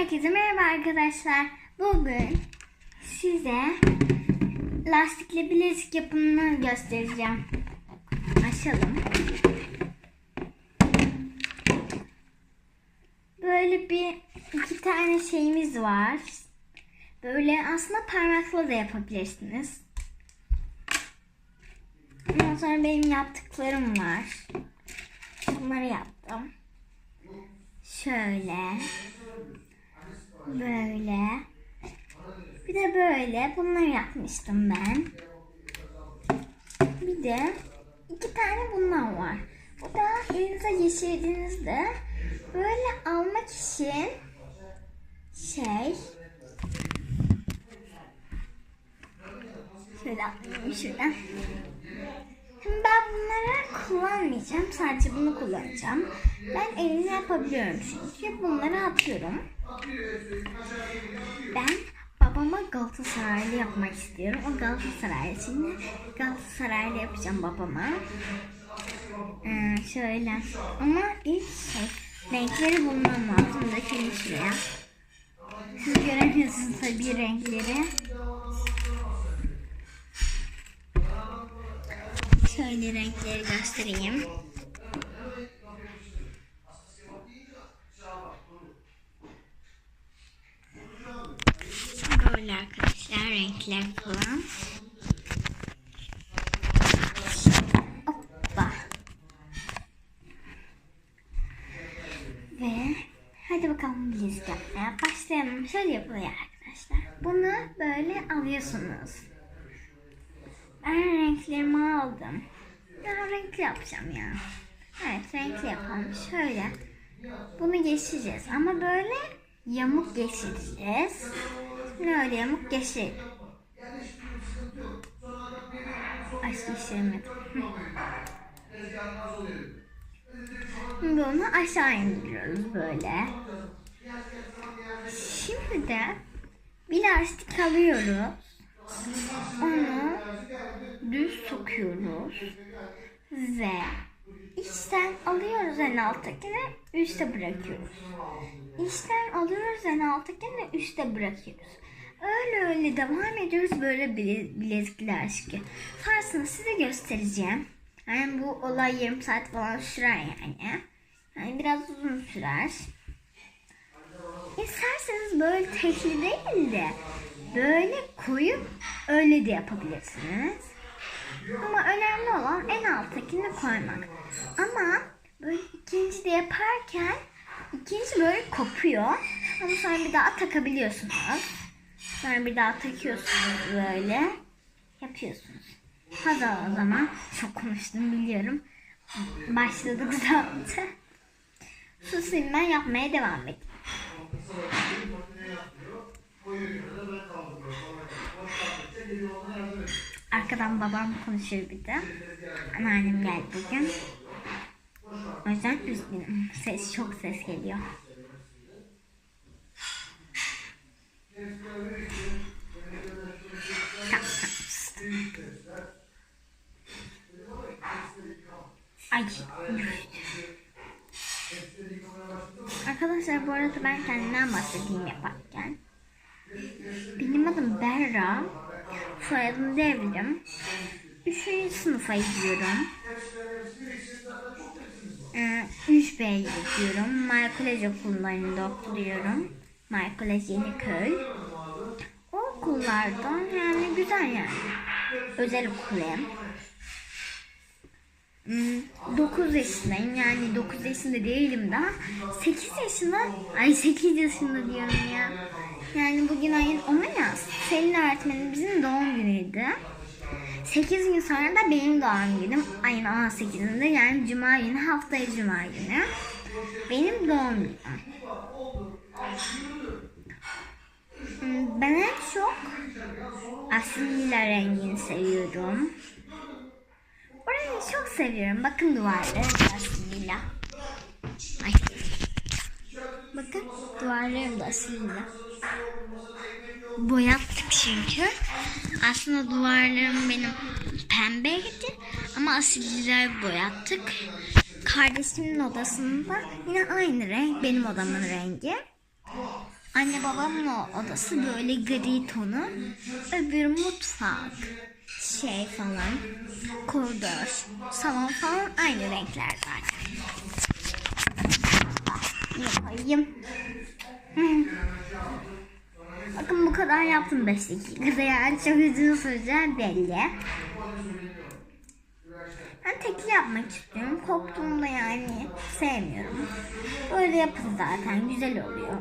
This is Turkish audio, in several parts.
Herkese merhaba arkadaşlar. Bugün size lastikle bilezik yapımını göstereceğim. Açalım. Böyle bir iki tane şeyimiz var. Böyle aslında parmakla da yapabilirsiniz. Ondan sonra benim yaptıklarım var. Bunları yaptım. Şöyle. Böyle. Bir de böyle. Bunları yapmıştım ben. Bir de iki tane bundan var. Bu da elinize geçirdiğinizde böyle almak için şey şöyle atlayayım şuradan. Şimdi ben bunları kullanmayacağım. Sadece bunu kullanacağım. Ben elimle yapabiliyorum çünkü. Bunları atıyorum. Ben babama Galatasaraylı yapmak istiyorum. O Galatasaraylı. Şimdi Galatasaraylı yapacağım babama. Ee, şöyle. Ama ilk şey renkleri bulmam lazım. Dökelim şuraya. Siz göremiyorsunuz tabii renkleri. Şöyle renkleri göstereyim. Böyle arkadaşlar renkler falan. Hoppa. Ve hadi bakalım bilezik yapmaya başlayalım. Şöyle yapılıyor arkadaşlar. Bunu böyle alıyorsunuz. Ben renklerimi aldım. Ben renkli yapacağım ya. Evet renkli yapalım. Şöyle. Bunu geçireceğiz. Ama böyle yamuk geçireceğiz. Şimdi öyle yamuk geçir. Ay. Hı. Şimdi aşağı indiriyoruz böyle. Şimdi de bir lastik alıyoruz. Onu düz sokuyoruz ve içten alıyoruz en alttakini üste bırakıyoruz. İçten alıyoruz en alttakini üste bırakıyoruz. Öyle öyle devam ediyoruz böyle bile, bilezikli aşkı. Sonrasında size göstereceğim. Yani bu olay yarım saat falan sürer yani. Yani biraz uzun sürer. İsterseniz böyle tekli değil de böyle koyup öyle de yapabilirsiniz. Ama önemli olan en alttakini koymak. Ama böyle ikinci de yaparken ikinci böyle kopuyor. Ama sonra bir daha takabiliyorsunuz. Sonra bir daha takıyorsunuz böyle. Yapıyorsunuz. Hadi o zaman. Çok konuştum biliyorum. Başladık zaten. Su silmen yapmaya devam edin. Arkadan babam konuşuyor bir de. Anneannem geldi bugün. O yüzden üzgünüm. Ses çok ses geliyor. Ay. Arkadaşlar bu arada ben kendimden bahsedeyim yaparken. Benim adım Berra. Soyadım Devrim. Üçüncü sınıfa gidiyorum. Ee, 3B'ye gidiyorum. College okullarında okuyorum. College Yeniköy. O okullardan yani güzel yani. Özel okulum. 9 yaşındayım yani 9 yaşında değilim daha 8 yaşında ay 8 yaşında diyorum ya yani bugün ayın 10'u ya Selin öğretmenimizin doğum günüydü 8 gün sonra da benim doğum günüm ayın 18'inde yani cuma günü haftaya cuma günü benim doğum günüm Hmm, ben en çok aslında rengini seviyorum Orayı çok seviyorum. Bakın duvarları aslında. Ay. Bakın duvarlarım da aslında. Boyattık çünkü. Aslında duvarlarım benim pembeydi ama asilliler boyattık. Kardeşimin odasında yine aynı renk benim odamın rengi. Anne babamın o odası böyle gri tonu. Öbür mutfak. Şey falan. Koridor. Salon falan aynı renkler zaten. Yapayım. Bakın bu kadar yaptım 5 dakikada yani çok uzun süreceği belli. Ben tekli yapmak istiyorum. Koptuğumda yani sevmiyorum. Böyle yapın zaten güzel oluyor.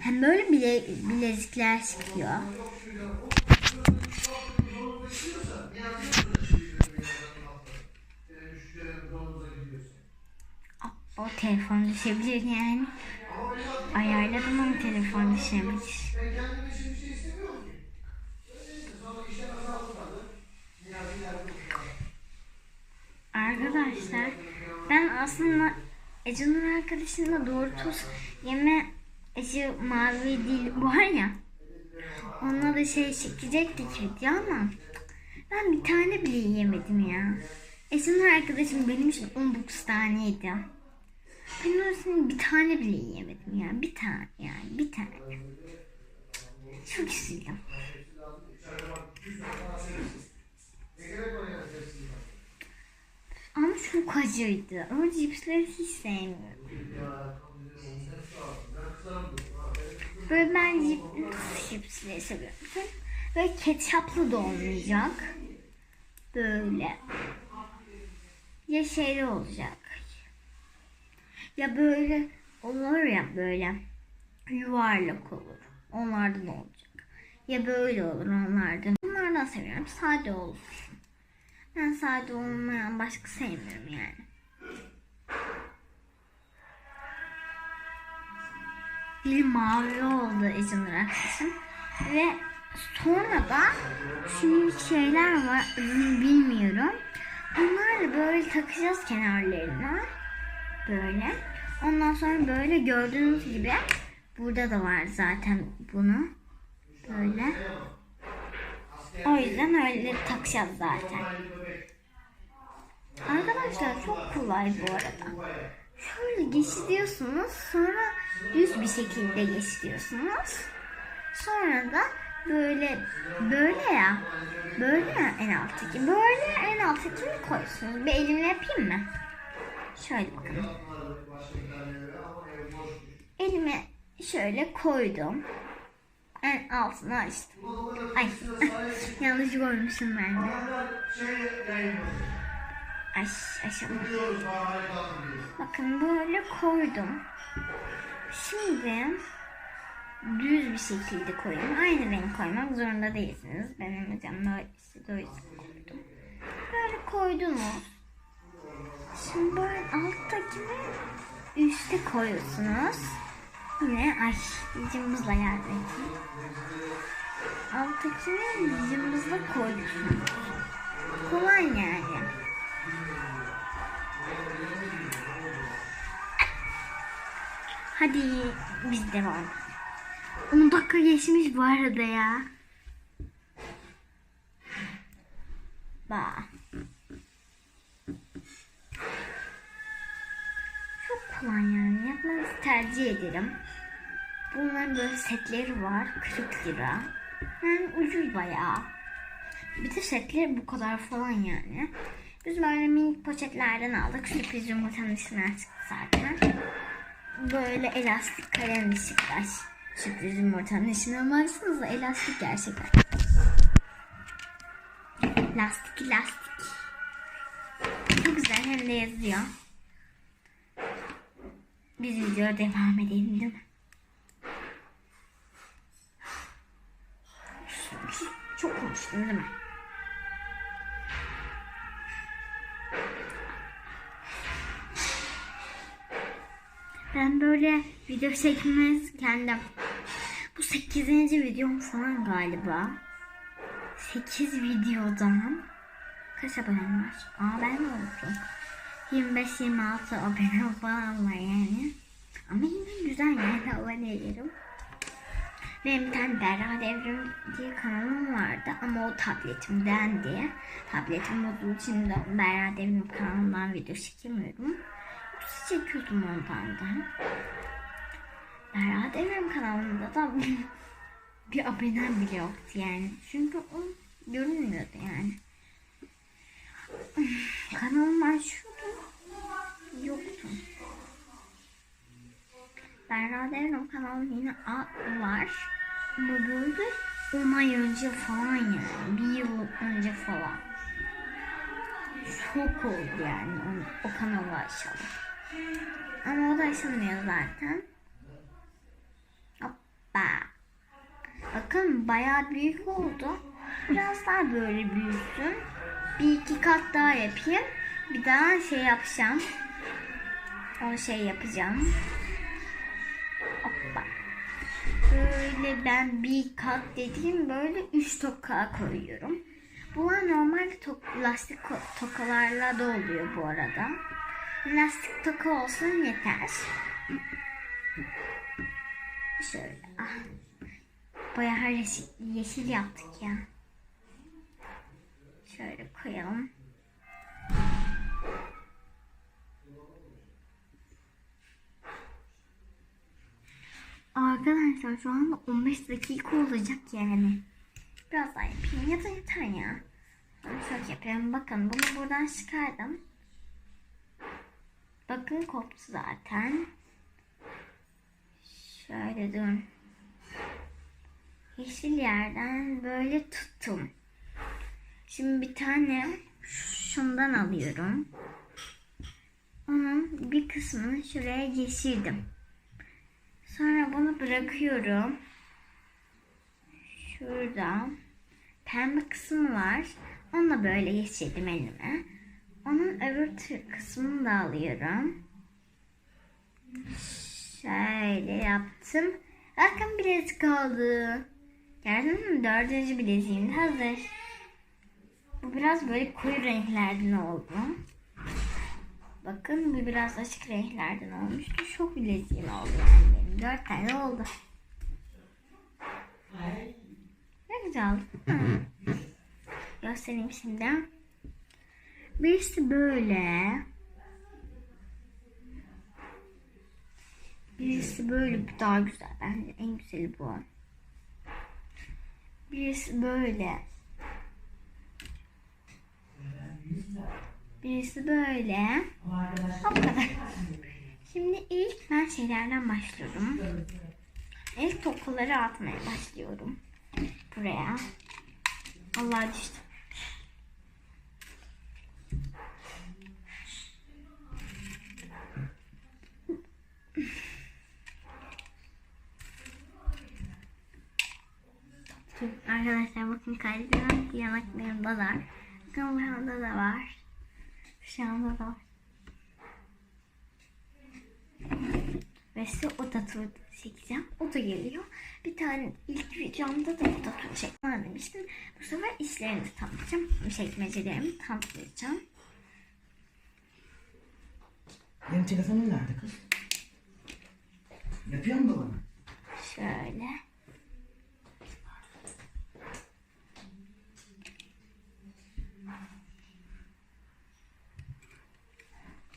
Hem böyle bile, bilezikler çıkıyor. O telefon düşebilir yani. Ayarladım ama telefon düşebilir. Arkadaşlar ben aslında Ece'nin arkadaşımla doğru tuz yeme Ece mavi dil var ya onunla da şey çekecektik video ama ben bir tane bile yemedim ya. Ece'nin arkadaşım benim için 19 taneydi. Ben arasında bir tane bile yiyemedim ya. Bir tane yani bir tane. Çok üzüldüm. Ama çok acıydı. Ama cipsleri hiç sevmiyorum. Böyle ben cip, cipsleri seviyorum. Böyle ketçaplı da olmayacak. Böyle. Ya şeyli olacak. Ya böyle olur ya böyle yuvarlak olur. Onlardan olacak. Ya böyle olur onlardan. Onlardan seviyorum. Sade olur. Ben sade olmayan başka sevmiyorum yani. Bir mavi oldu Ecem'in arkadaşım. Ve sonra da şimdi şeyler var bilmiyorum. Onları böyle takacağız kenarlarına. Böyle. Ondan sonra böyle gördüğünüz gibi burada da var zaten bunu. Böyle. O yüzden öyle takacağız zaten. Arkadaşlar çok kolay bu arada. Şöyle geçiriyorsunuz sonra düz bir şekilde geçiriyorsunuz. Sonra da böyle böyle ya böyle ya en alttaki böyle en alttakini koyuyorsunuz. Bir elimle yapayım mı? Şöyle bakın. Elime şöyle koydum. En altına açtım. Ay yanlış koymuşum ben de. Ay aşağı. Bakın böyle koydum. Şimdi düz bir şekilde koyun. Aynı renk koymak zorunda değilsiniz. Benim hocam o yüzden koydum. Böyle koydunuz. Şimdi böyle alttakini üste koyuyorsunuz. Yine ay cımbızla yardım edeyim. Alttakini cımbızla koyuyorsunuz. Kolay yani. Hadi biz devam. 10 dakika geçmiş bu arada ya. Bak. Çok kolay yani. Yapmanızı tercih ederim. Bunların böyle setleri var. 40 lira. Yani ucuz bayağı. Bir de setleri bu kadar falan yani. Biz böyle minik poşetlerden aldık. Sürpriz yumurtanın içinden çıktı zaten. Böyle elastik kalem Beşiktaş. Sürpriz yumurtanın içine baksanıza elastik gerçekten. Lastik lastik. Çok güzel hem de yazıyor. Biz videoya devam edelim değil mi? Çok konuştum değil mi? Ben böyle video çekmez kendim. Bu 8. videom falan galiba. 8 videodan kaç abonem var? Aa ben de unuttum. 25-26 abonem falan var yani. Ama yine güzel yani abone ederim. Benim bir tane Berra Devrim diye kanalım vardı ama o tabletimden diye. Tabletim olduğu için de Berra Devrim kanalından video çekemiyorum. Yoksa çekiyordum ondan da. Berra Devrim kanalında da bir abonem bile yoktu yani. Çünkü o görünmüyordu yani. Kanalımı açıyordum. Yoktu. Berra Devrim kanalı yine var. Ama böyle 10 ay önce falan yani. Bir yıl önce falan. Çok oldu yani o kanalı açalım. Ama o da açılmıyor zaten. Hoppa. Bakın bayağı büyük oldu. Biraz daha böyle büyüsün. Bir iki kat daha yapayım. Bir daha şey yapacağım. O şey yapacağım. Hoppa. Böyle ben bir kat dediğim böyle üç toka koyuyorum. Bunlar normal tok- lastik tokalarla da oluyor bu arada. Lastik toka olsun yeter. Şöyle. Ah. Bayağı yeşil, yeşil yaptık ya. Şöyle koyalım. Arkadaşlar şu anda 15 dakika olacak yani. Biraz daha yapayım ya da yeter ya. Şöyle yapıyorum. Bakın bunu buradan çıkardım. Bakın koptu zaten. Şöyle durun. Yeşil yerden böyle tuttum. Şimdi bir tane şundan alıyorum. Onun bir kısmını şuraya geçirdim. Sonra bunu bırakıyorum. Şurada pembe kısmı var. Onu da böyle geçirdim elime. Onun öbür kısmını da alıyorum. Şöyle yaptım. Bakın bilezik oldu. Gördün mü? Dördüncü bileziğim de hazır. Bu biraz böyle koyu renklerden oldu. Bakın bu biraz açık renklerden olmuştu. Çok bileziğim oldu yani benim. Dört tane oldu. Ne güzel oldu. Göstereyim şimdi. Birisi böyle. Birisi böyle bu daha güzel. Bence en güzeli bu. Birisi böyle. Birisi böyle. O kadar. Şimdi ilk ben şeylerden başlıyorum. İlk tokaları atmaya başlıyorum. Buraya. Allah düştü. Arkadaşlar bakın kalbim yanaklarımda da. Bakın burada da var. Şu anda da var. Ve size oda turu çekeceğim. O da geliyor. Bir tane ilk videomda da oda turu çekmem demiştim. Bu sefer işlerini de tanıtacağım. Çekmecelerimi tanıtacağım. Benim telefonum nerede kız? Yapıyor mu bana? Şöyle.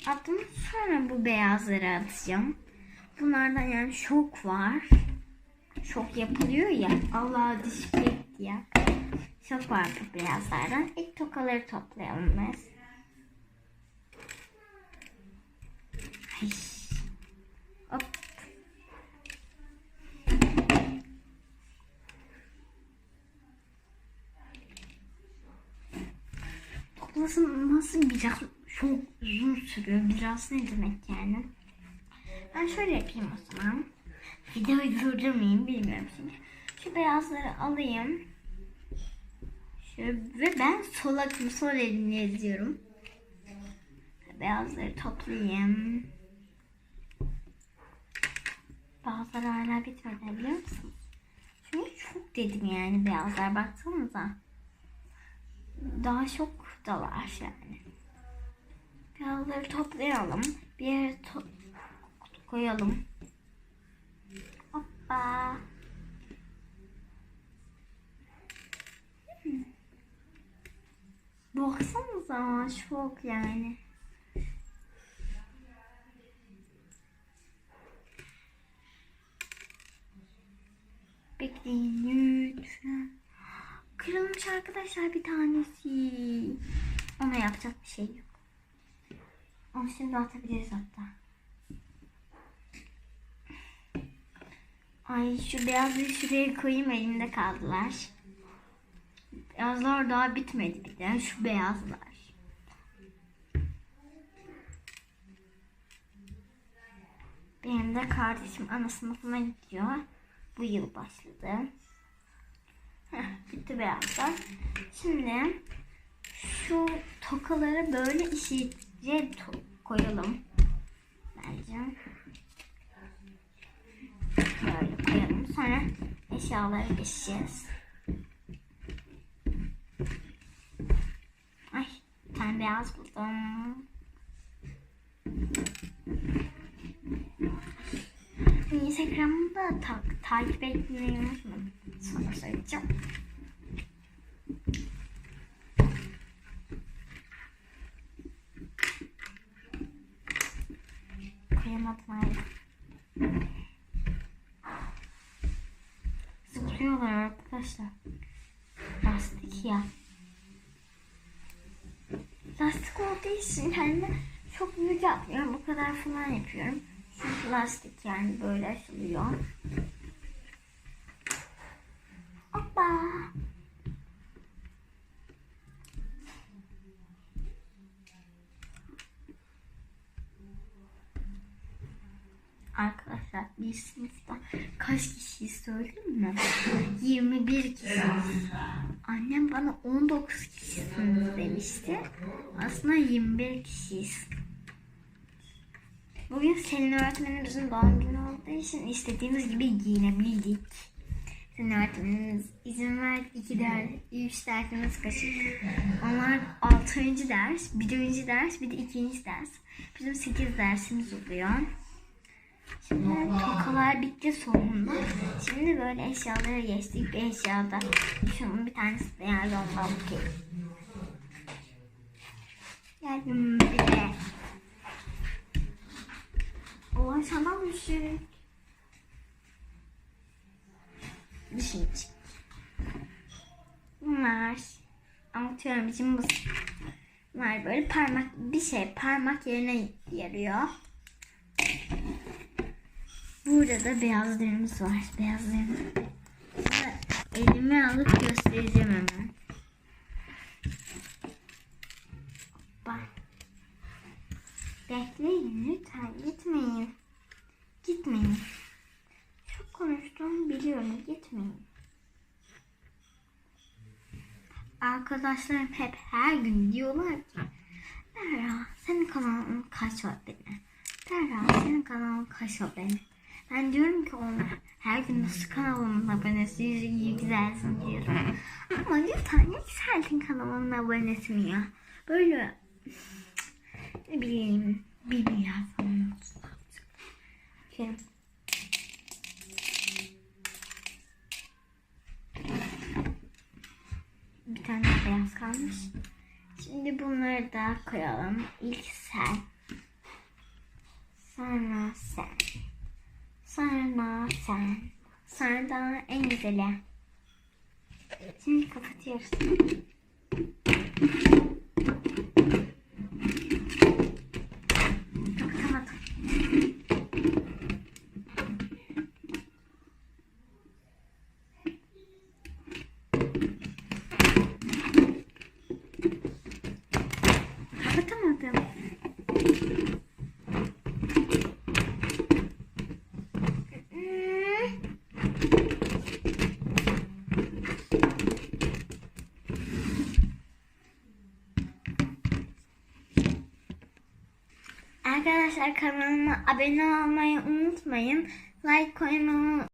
Attım sonra beyazları atacağım. Bunlardan yani şok var. Şok yapılıyor ya. Allah dişlik ya. Şok var bu beyazlardan. İlk tokaları toplayalım biz. Hop. Toplaması biraz çok uzun sürüyor. Biraz ne demek yani? Ben şöyle yapayım o zaman. Videoyu durdurmayayım bilmiyorum şimdi. Şu beyazları alayım. Şöyle, ve ben sol akımı sol elimle yazıyorum. Beyazları toplayayım. Bazıları hala bitmedi biliyor musunuz? Çünkü çok dedim yani beyazlar baksanıza. Daha çok da yani. Beyazları toplayalım. Bir yere to- koyalım. Hoppa. Hmm. Baksanıza çok yani. Bekleyin lütfen. Kırılmış arkadaşlar bir tanesi. Ona yapacak bir şey yok. Onu şimdi atabiliriz hatta. Ay şu beyazları şuraya koyayım elimde kaldılar. Beyazlar daha bitmedi bir de şu beyazlar. Benim de kardeşim ana sınıfına gidiyor. Bu yıl başladı. Heh, bitti beyazlar. Şimdi şu tokaları böyle işice to- koyalım. Bence. Böyle koyalım. Sonra eşyaları geçeceğiz. Ay tane beyaz buldum. Instagram'ı da ta- takip etmeyi unutmayın. Sonra söyleyeceğim. Koyamadım hala. Zıplıyorlar arkadaşlar. Lastik ya. Lastik olduğu için kendime çok büyük yapmıyorum. Bu kadar falan yapıyorum. Çünkü lastik yani böyle açılıyor. Hoppa. Arkadaşlar bir sınıfta kaç kişiyiz söyleyeyim mi? 21 kişi. Annem bana 19 kişisiniz demişti. Aslında 21 kişiyiz. Bugün Selin öğretmenimizin doğum günü olduğu için istediğimiz gibi giyinebildik. Selin öğretmenimiz izin verdi. iki ders, üç dersimiz kaçık. Onlar altıncı ders, birinci ders, bir de ikinci ders. Bizim sekiz dersimiz oluyor. Şimdi tokalar bitti sonunda. Şimdi böyle eşyalara geçtik. Bir eşyada şunun bir tanesi beyaz ondan bakayım. Geldim bir de. Bir şey. Bir şey çıktı. Bunlar anlatıyorum için bu. Bunlar böyle parmak bir şey parmak yerine yarıyor. Burada da beyazlarımız var. Beyazlarımız. Elime alıp göstereceğim hemen. Bak. Bekleyin lütfen gitmeyin. Gitmeyin. Çok konuştum biliyorum gitmeyin. Arkadaşlarım hep her gün diyorlar ki Derra senin kanalın kaç abone? Derra senin kanalın kaç abone? Ben diyorum ki ona her gün nasıl kanalımın abonesi iyi güzelsin diyorum. Ama lütfen yükseltin kanalımın abonesini ya. Böyle ne bileyim bir milyar falan olsun. Şöyle. Bir tane beyaz kalmış. Şimdi bunları da koyalım. İlk sen. Sonra sen. Sonra sen. Sonra da en güzeli. Şimdi kapatıyoruz. Arkadaşlar kanalıma abone olmayı unutmayın. Like koymayı